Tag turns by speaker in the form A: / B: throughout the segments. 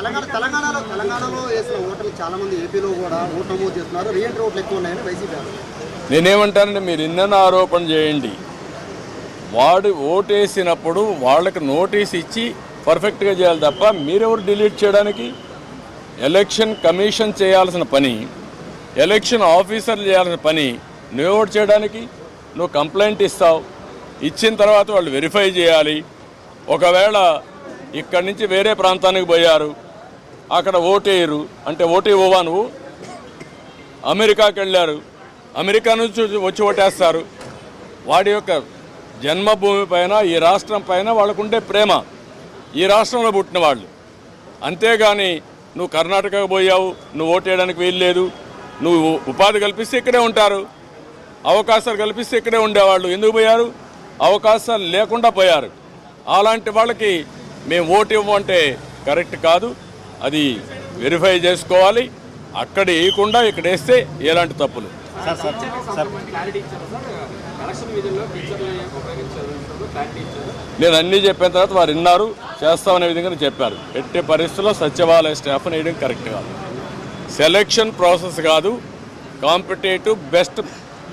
A: తెలంగాణ తెలంగాణలో తెలంగాణలో వేసిన ఓటర్లు చాలా మంది ఏపీలో కూడా ఓటు నమోదు చేస్తున్నారు. రీఎంట్రీ ఓట్లు ఎక్కువ ఉన్నాయని వైసీపీ
B: నేనేమంటానంటే మీరు ఇన్న ఆరోపణ చేయండి. వాడు ఓటేసినప్పుడు వాళ్ళకి నోటీస్ ఇచ్చి పర్ఫెక్ట్గా చేయాలి తప్ప మీరెవరు డిలీట్ చేయడానికి? ఎలక్షన్ కమిషన్ చేయాల్సిన పని ఎలక్షన్ ఆఫీసర్లు చేయాల్సిన పని నువ్వు ఓటు చేయడానికి? నువ్వు కంప్లైంట్ ఇస్తావు. ఇచ్చిన తర్వాత వాళ్ళు వెరిఫై చేయాలి. ఒకవేళ ఇక్కడి నుంచి వేరే ప్రాంతానికి పోయారు అక్కడ ఓటేయరు. అంటే ఓటు ఇవ్వవా నువ్వు? అమెరికాకి వెళ్ళారు. అమెరికా నుంచి వచ్చి ఓటేస్తారు. వాడి యొక్క జన్మభూమి పైన ఈ రాష్ట్రం పైన వాళ్ళకుండే ప్రేమ. ఈ రాష్ట్రంలో పుట్టిన వాళ్ళు. అంతేగాని నువ్వు కర్ణాటకకు పోయావు నువ్వు ఓటేయడానికి వీల్లేదు. నువ్వు ఉపాధి కల్పిస్తే ఇక్కడే ఉంటారు. అవకాశాలు కల్పిస్తే ఇక్కడే ఉండేవాళ్ళు. ఎందుకు పోయారు? అవకాశాలు లేకుండా పోయారు. అలాంటి వాళ్ళకి మేము ఓటు ఇవ్వమంటే కరెక్ట్ కాదు. అది వెరిఫై చేసుకోవాలి. అక్కడ వేయకుండా ఇక్కడ వేస్తే ఎలాంటి తప్పులు? నేను అన్నీ చెప్పిన తర్వాత వారు విన్నారు. చేస్తామనే విధంగా చెప్పారు. ఎట్టి పరిస్థితుల్లో సచివాలయ స్టాఫ్ వేయడం కరెక్ట్ కాదు. సెలక్షన్ ప్రాసెస్ కాదు. Competitive best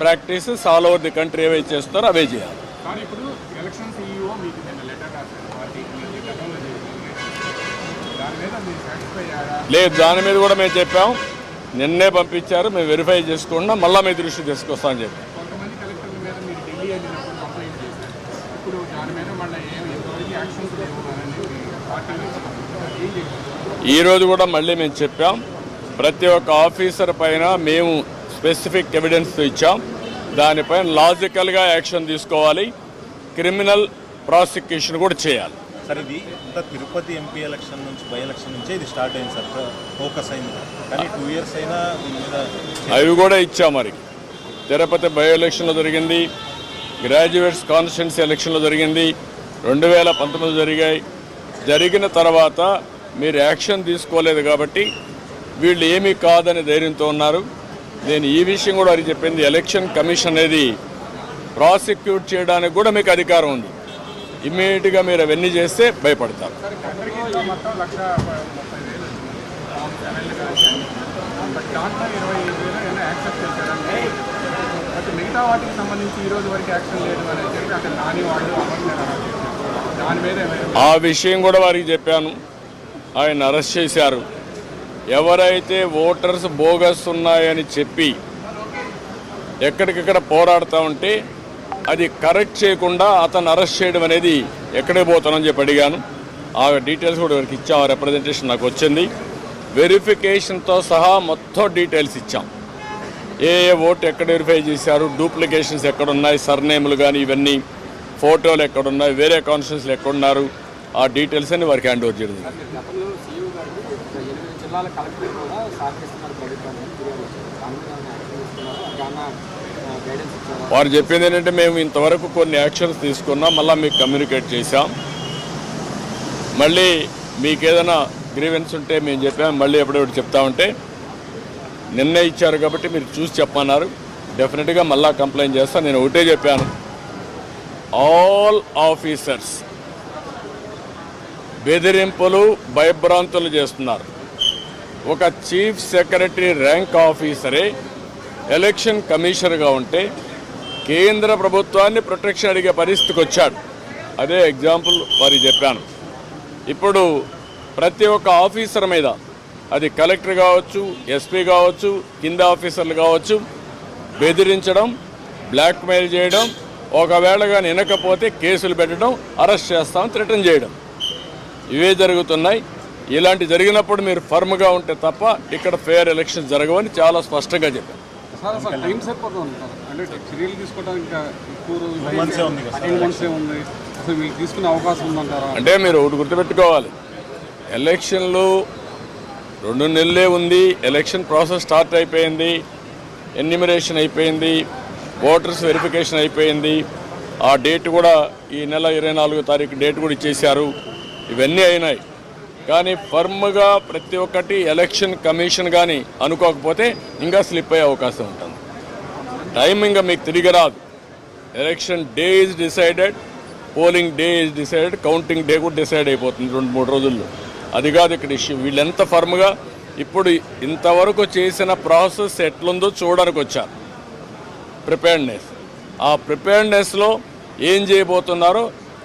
B: practices all over the country ఏవై చేస్తారో అవే చేయాలి
C: కానీ ఇప్పుడు ఎలక్షన్ సీఈఓ మీకు నిన్న లెటర్ రాశారు పార్టీ మీ గతంలో చేసింది దాని మీద మీరు సాటిస్ఫై అయ్యారా
B: లేదు దాని మీద కూడా మేము చెప్పాం. నిన్నే పంపించారు మేము వెరిఫై చేసుకున్నా మళ్ళీ మీ దృష్టి తీసుకొస్తామని చెప్పాం.
C: కొంతమంది కలెక్టర్ల మీద మీరు ఢిల్లీ వెళ్ళినప్పుడు కంప్లైంట్ చేశారు. ఇప్పుడు దాని మీద మళ్ళీ ఏం ఎంతవరకు యాక్షన్స్ లేవు అని పార్టీ నుంచి ఏం చెప్తారు
B: ఈ రోజు కూడా మళ్ళీ మేము చెప్పాం. ప్రతి ఒక్క ఆఫీసర్ పైన మేము స్పెసిఫిక్ ఎవిడెన్స్ ఇచ్చాం. దానిపైన లాజికల్గా యాక్షన్ తీసుకోవాలి. క్రిమినల్ ప్రాసిక్యూషన్ కూడా చేయాలి.
D: సార్ ఇది ఇంత తిరుపతి ఎంపీ ఎలక్షన్ నుంచి బై ఎలక్షన్ నుంచే ఇది స్టార్ట్ అయింది సార్ ఫోకస్ అయింది కానీ టూ ఇయర్స్ అయినా దీని మీద
B: అవి కూడా ఇచ్చాం మరి. తిరుపతి బై ఎలక్షన్లో జరిగింది గ్రాడ్యుయేట్స్ కాన్స్టిట్యున్సీ ఎలక్షన్లో జరిగింది రెండు వేల పంతొమ్మిది జరిగాయి. జరిగిన తర్వాత మీరు యాక్షన్ తీసుకోలేదు కాబట్టి వీళ్ళు ఏమీ కాదనే ధైర్యంతో ఉన్నారు. నేను ఈ విషయం కూడా అది చెప్పింది ఎలక్షన్ కమిషన్ అనేది ప్రాసిక్యూట్ చేయడానికి కూడా మీకు అధికారం ఉంది. ఇమ్మీడియట్గా మీరు అవన్నీ చేస్తే భయపడతారు
C: మిగతా వాటికి సంబంధించి ఈ రోజు వరకు యాక్షన్ లేదు అని చెప్పి అక్కడ నాని వాళ్ళు దాని మీద
B: ఆ విషయం కూడా వారికి చెప్పాను. ఆయన అరెస్ట్ చేశారు. ఎవరైతే ఓటర్స్ బోగస్ ఉన్నాయని చెప్పి ఎక్కడికెక్కడ పోరాడుతూ ఉంటే అది కరెక్ట్ చేయకుండా అతను అరెస్ట్ చేయడం అనేది ఎక్కడే పోతానని చెప్పి అడిగాను. ఆ డీటెయిల్స్ కూడా వారికి ఇచ్చాం ఆ రిప్రజెంటేషన్ నాకు వచ్చింది. వెరిఫికేషన్తో సహా మొత్తం డీటెయిల్స్ ఇచ్చాం. ఏ ఏ ఓటు ఎక్కడ వెరిఫై చేశారు డూప్లికేషన్స్ ఎక్కడున్నాయి సర్నేములు కానీ ఇవన్నీ ఫోటోలు ఎక్కడున్నాయి వేరే కాన్స్టిట్యూన్స్లు ఎక్కడున్నారు ఆ డీటెయిల్స్ అని వారికి హ్యాండ్ ఓవర్ చేయడం జరిగింది.
E: జిల్లాల కలెక్టర్ కూడా సహకరిస్తున్నారు ప్రభుత్వాన్ని
B: వారు చెప్పింది ఏంటంటే మేము ఇంతవరకు కొన్ని యాక్షన్స్ తీసుకున్నాం మళ్ళీ మీకు కమ్యూనికేట్ చేశాం. మళ్ళీ మీకు ఏదైనా గ్రీవెన్స్ ఉంటే మేము చెప్పాం మళ్ళీ ఎప్పుడెప్పుడు చెప్తా ఉంటే నిన్నే ఇచ్చారు కాబట్టి మీరు చూసి చెప్పన్నారు. డెఫినెట్గా మళ్ళా కంప్లైంట్ చేస్తాను నేను ఒకటే చెప్పాను. ఆల్ ఆఫీసర్స్ బెదిరింపులు భయభ్రాంతులు చేస్తున్నారు. ఒక చీఫ్ సెక్రటరీ ర్యాంక్ ఆఫీసరే ఎలక్షన్ కమిషనర్గా ఉంటే కేంద్ర ప్రభుత్వాన్ని ప్రొటెక్షన్ అడిగే పరిస్థితికి వచ్చాడు. అదే ఎగ్జాంపుల్ వారికి చెప్పాను. ఇప్పుడు ప్రతి ఒక్క ఆఫీసర్ మీద అది కలెక్టర్ కావచ్చు ఎస్పీ కావచ్చు కింద ఆఫీసర్లు కావచ్చు బెదిరించడం బ్లాక్మెయిల్ చేయడం ఒకవేళ కానీ వినకపోతే కేసులు పెట్టడం అరెస్ట్ చేస్తాం రిటర్న్ చేయడం. ఇవే జరుగుతున్నాయి. ఇలాంటి జరిగినప్పుడు మీరు ఫర్మ్గా ఉంటే తప్ప ఇక్కడ ఫేర్ ఎలక్షన్ జరగవని చాలా స్పష్టంగా చెప్పారు.
F: సార్ అసలు టైం సరిపోతుంది సార్ అంటే చర్యలు తీసుకోవడానికి ఇంకా ఎక్కువ రోజులు
D: మంత్సే ఉంది కదా
F: టెన్ మంత్సే ఉంది. అసలు వీళ్ళు తీసుకునే అవకాశం ఉందంటారా?
B: అంటే మీరు ఒకటి గుర్తుపెట్టుకోవాలి. ఎలక్షన్లు రెండు నెలలే ఉంది. ఎలక్షన్ ప్రాసెస్ స్టార్ట్ అయిపోయింది. ఎన్యూమరేషన్ అయిపోయింది. ఓటర్స్ వెరిఫికేషన్ అయిపోయింది. ఆ డేట్ కూడా ఈ నెల ఇరవై నాలుగో తారీఖు డేట్ కూడా ఇచ్చేశారు. ఇవన్నీ అయినాయి. కానీ ఫర్మ్గా ప్రతి ఒక్కటి ఎలక్షన్ కమిషన్ కానీ అనుకోకపోతే ఇంకా స్లిప్ అయ్యే అవకాశం ఉంటుంది. టైం ఇంకా మీకు తిరిగి రాదు. Election day is decided polling day is decided counting day కూడా డిసైడ్ అయిపోతుంది రెండు మూడు రోజుల్లో. అది కాదు ఇక్కడ ఇష్యూ. వీళ్ళు ఎంత ఫర్మ్గా ఇప్పుడు ఇంతవరకు చేసిన ప్రాసెస్ ఎట్లుందో చూడడానికి వచ్చారు. ప్రిపేర్డ్నెస్. ఆ ప్రిపేర్డ్నెస్లో ఏం చేయబోతున్నారో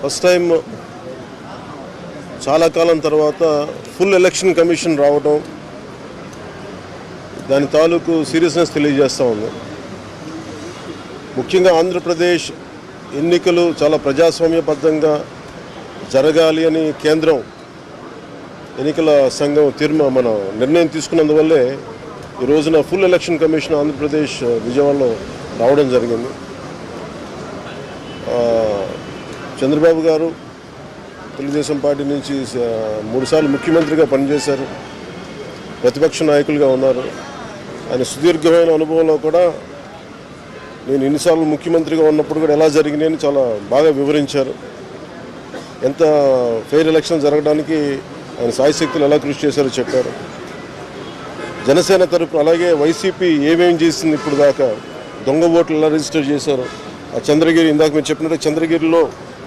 G: ఫస్ట్ టైం చాలా కాలం తర్వాత ఫుల్ ఎలక్షన్ కమిషన్ రావడం దాని తాలూకు సీరియస్నెస్ తెలియజేస్తూ ఉంది. ముఖ్యంగా ఆంధ్రప్రదేశ్ ఎన్నికలు చాలా ప్రజాస్వామ్యబద్ధంగా జరగాలి అని కేంద్రం ఎన్నికల సంఘం తీర్మా మన నిర్ణయం తీసుకున్నందువల్లే ఈ రోజున ఫుల్ ఎలక్షన్ కమిషన్ ఆంధ్రప్రదేశ్ విజయవాడలో రావడం జరిగింది ఆ, చంద్రబాబు గారు తెలుగుదేశం పార్టీ నుంచి మూడుసార్లు ముఖ్యమంత్రిగా పనిచేశారు. ప్రతిపక్ష నాయకులుగా ఉన్నారు. ఆయన సుదీర్ఘమైన అనుభవంలో కూడా నేను ఎన్నిసార్లు ముఖ్యమంత్రిగా ఉన్నప్పుడు కూడా ఎలా జరిగినాయని చాలా బాగా వివరించారు. ఎంత ఫెయిర్ ఎలక్షన్ జరగడానికి ఆయన సాయశక్తులు ఎలా కృషి చేశారో చెప్పారు. జనసేన తరపున అలాగే వైసీపీ ఏమేం చేసింది ఇప్పుడు దాకా దొంగ ఓట్లు ఎలా రిజిస్టర్ చేశారు. ఆ చంద్రగిరి ఇందాక మీరు చెప్పినట్టు చంద్రగిరిలో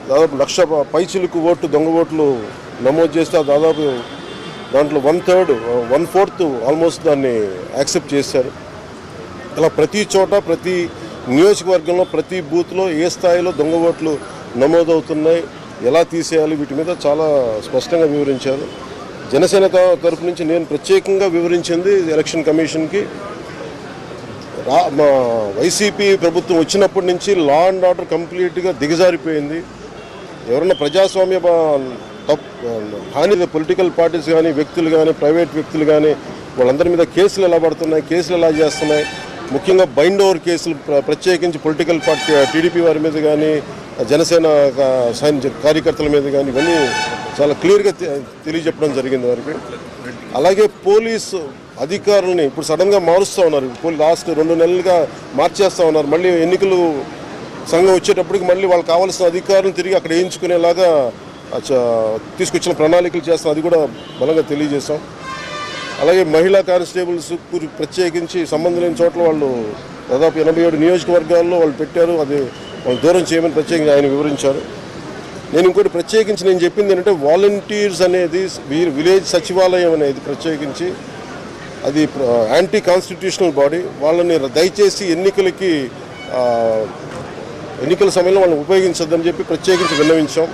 G: దాదాపు లక్ష ప- పైచిలుకు ఓట్లు దొంగ ఓట్లు నమోదు చేస్తే దాదాపు దాంట్లో one third one fourth almost దాన్ని యాక్సెప్ట్ చేశారు. అలా ప్రతి చోట ప్రతి నియోజకవర్గంలో ప్రతి బూత్లో ఏ స్థాయిలో దొంగ ఓట్లు నమోదవుతున్నాయి ఎలా తీసేయాలి వీటి మీద చాలా స్పష్టంగా వివరించారు. జనసేన తరఫు తరపు నుంచి నేను ప్రత్యేకంగా వివరించింది ఎలక్షన్ కమిషన్కి. రా మా వైసీపీ ప్రభుత్వం వచ్చినప్పటి నుంచి లా అండ్ ఆర్డర్ కంప్లీట్గా దిగజారిపోయింది. ఎవరైనా ప్రజాస్వామ్య హాని పొలిటికల్ పార్టీస్ కానీ వ్యక్తులు కానీ ప్రైవేట్ వ్యక్తులు కానీ వాళ్ళందరి మీద కేసులు ఎలా పడుతున్నాయి కేసులు ఎలా చేస్తున్నాయి? ముఖ్యంగా బైండ్ ఓవర్ కేసులు ప్ర- ప్రత్యేకించి పొలిటికల్ పార్టీ టీడీపీ వారి మీద కానీ జనసేన కార్యకర్తల మీద కానీ ఇవన్నీ చాలా క్లియర్గా తె- తెలియజెప్పడం జరిగింది వారికి. అలాగే పోలీసు అధికారులని ఇప్పుడు సడన్గా మారుస్తూ ఉన్నారు. లాస్ట్ రెండు నెలలుగా మార్చేస్తూ ఉన్నారు. మళ్ళీ ఎన్నికలు సంఘం వచ్చేటప్పటికి మళ్ళీ వాళ్ళకి కావాల్సిన అధికారులు తిరిగి అక్కడ వేయించుకునేలాగా చ- తీసుకొచ్చిన ప్రణాళికలు చేస్తాం. అది కూడా బలంగా తెలియజేస్తాం అలాగే మహిళా కానిస్టేబుల్స్ ప్రత్యేకించి సంబంధం లేని చోట్ల వాళ్ళు దాదాపు ఎనభై ఏడు నియోజకవర్గాల్లో వాళ్ళు పెట్టారు. అది వాళ్ళు దూరం చేయమని ప్రత్యేకంగా ఆయన వివరించారు. నేను ఇంకోటి ప్రత్యేకించి నేను చెప్పింది ఏంటంటే వాలంటీర్స్ అనేది విలేజ్ సచివాలయం అనేది ప్రత్యేకించి అది యాంటీ కాన్స్టిట్యూషనల్ బాడీ. వాళ్ళని దయచేసి ఎన్నికలకి ఎన్నికల సమయంలో వాళ్ళని ఉపయోగించొద్దని చెప్పి ప్రత్యేకించి విన్నవించాం.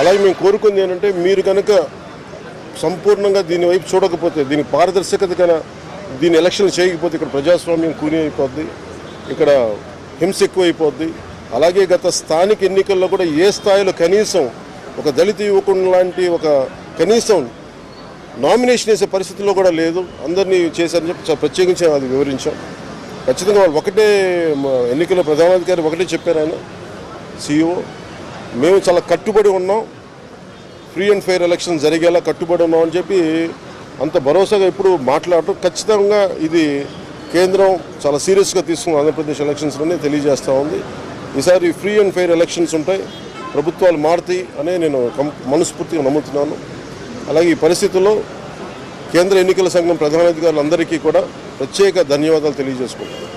G: అలాగే మేము కోరుకుంది ఏంటంటే మీరు కనుక సంపూర్ణంగా దీని వైపు చూడకపోతే దీని పారదర్శకత కన దీని ఎలక్షన్ చేయకపోతే ఇక్కడ ప్రజాస్వామ్యం కూని అయిపోద్ది ఇక్కడ హింస ఎక్కువైపోద్ది. అలాగే గత స్థానిక ఎన్నికల్లో కూడా ఏ స్థాయిలో కనీసం ఒక దళిత యువకుడు లాంటి ఒక కనీసం నామినేషన్ వేసే పరిస్థితిలో కూడా లేదు. అందరినీ చేశారని చెప్పి ప్రత్యేకించి అది వివరించాం. ఖచ్చితంగా వాళ్ళు ఒకటే ఎన్నికల ప్రధానాధికారి ఒకటే చెప్పారు ఆయన సీఈఓ. మేము చాలా కట్టుబడి ఉన్నాం. ఫ్రీ అండ్ ఫెయిర్ ఎలక్షన్ జరిగేలా కట్టుబడి ఉన్నాం అని చెప్పి అంత భరోసాగా ఇప్పుడు మాట్లాడటం ఖచ్చితంగా ఇది కేంద్రం చాలా సీరియస్గా తీసుకున్న ఆంధ్రప్రదేశ్ ఎలక్షన్స్లోనే తెలియజేస్తూ ఉంది. ఈసారి ఫ్రీ అండ్ ఫెయిర్ ఎలక్షన్స్ ఉంటాయి. ప్రభుత్వాలు మారుతాయి అనే నేను కం- మనస్ఫూర్తిగా నమ్ముతున్నాను. అలాగే ఈ పరిస్థితుల్లో కేంద్ర ఎన్నికల సంఘం ప్రధానాధికారులందరికీ కూడా ప్రత్యేక ధన్యవాదాలు తెలియజేసుకుంటున్నాను.